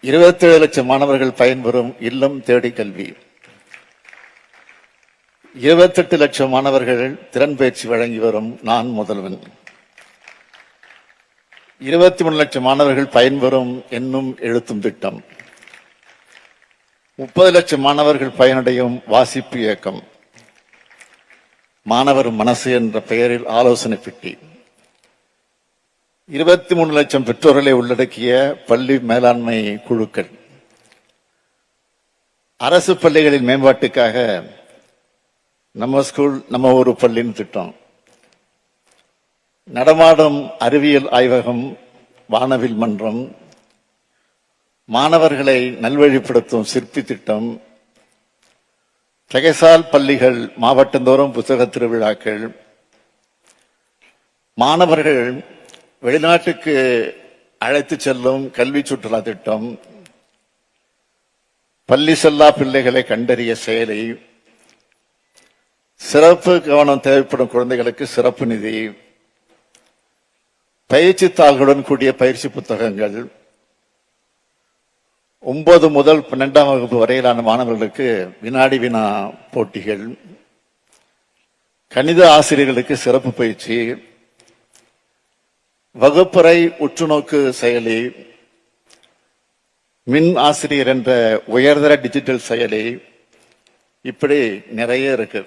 இருபத்தேழு லட்சம் மாணவர்கள் பயன்பெறும் இல்லம் தேடி கல்வி. இருபத்தெட்டு லட்சம் மாணவர்கள் திறன் பயிற்சி வழங்கி வரும் நான் முதல்வன். இருபத்தி மூணு லட்சம் மாணவர்கள் பயன்பெறும் என்னும் எழுத்தும் திட்டம். முப்பது லட்சம் மாணவர்கள் பயனடையும் வாசிப்பு இயக்கம். மாணவர் மனசு என்ற பெயரில் ஆலோசனை பெட்டி. இருபத்தி மூணு லட்சம் பெற்றோர்களை உள்ளடக்கிய பள்ளி மேலாண்மை குழுக்கள். அரசு பள்ளிகளின் மேம்பாட்டுக்காக நம்ம ஸ்கூல் நம்ம ஒரு பள்ளின்னு திட்டம். நடமாடும் அறிவியல் ஆய்வகம் வானவில் மன்றம் மாணவர்களை நல்வழிப்படுத்தும் சிற்பி திட்டம் பிரகசால் பள்ளிகள் மாவட்டந்தோறும் புத்தக திருவிழாக்கள் மாணவர்கள் வெளிநாட்டுக்கு அழைத்து செல்லும் கல்வி சுற்றுலா திட்டம் பள்ளி செல்லா பிள்ளைகளை கண்டறிய செயலி சிறப்பு கவனம் தேவைப்படும் குழந்தைகளுக்கு சிறப்பு நிதி பயிற்சி தாள்களுடன் கூடிய பயிற்சி புத்தகங்கள் ஒன்பது முதல் பன்னெண்டாம் வகுப்பு வரையிலான மாணவர்களுக்கு வினாடி வினா போட்டிகள் கணித ஆசிரியர்களுக்கு சிறப்பு பயிற்சி வகுப்பறை உற்றுநோக்கு செயலி மின் ஆசிரியர் என்ற உயர்தர டிஜிட்டல் செயலி இப்படி நிறைய இருக்கு.